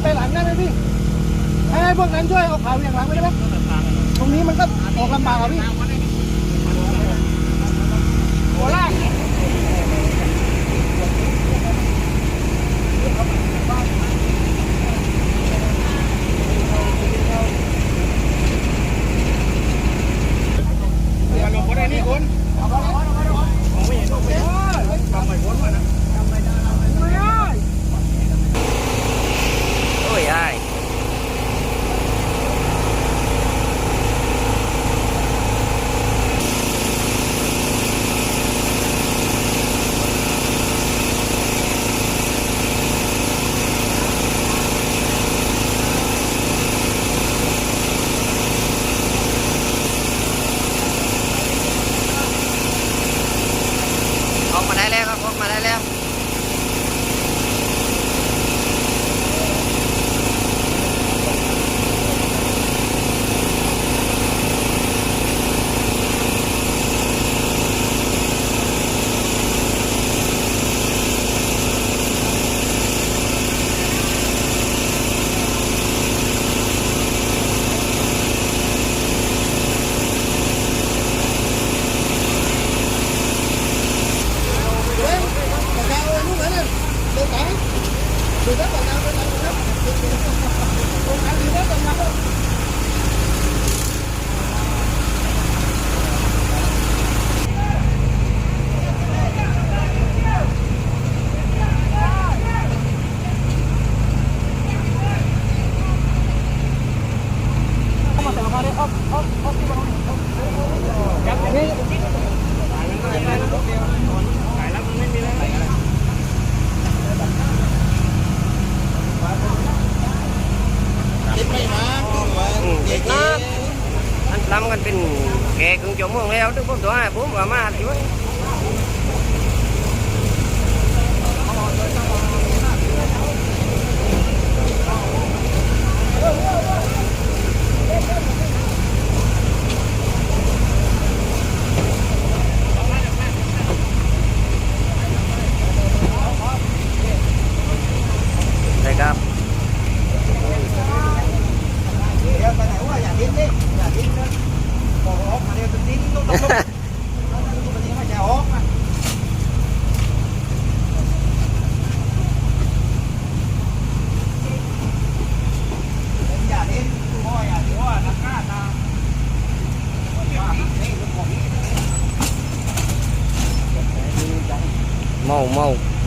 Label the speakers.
Speaker 1: จะไปหลังได้ไหมพี่ให้ให้พวกนั้นช่วยเอาขาอย่างหลังไปได้ไหมตรงนี้มันก็ออกลำบากอะพี่หัวลาก
Speaker 2: ลงคนไอ้นี่คนไม่เห็นไม่เห็นทำไมพ้นมานะ
Speaker 1: ไมได้
Speaker 3: โอ้ยไอ้ออกมาได้ แล้วครับออกมาได้แล้ว
Speaker 1: เฮ้ยแต่ดาวลูกนั้นน่ะเดินไหน ดูแล้วแต่ดาวเดินไหนครับตรงไหนดูแล้วแต่ดาว
Speaker 3: อันทำกันเป็นแกครึ่งชั่วโมงแล้วถึงผมตัวให้ผมว่ามาที่ว่า màu màu.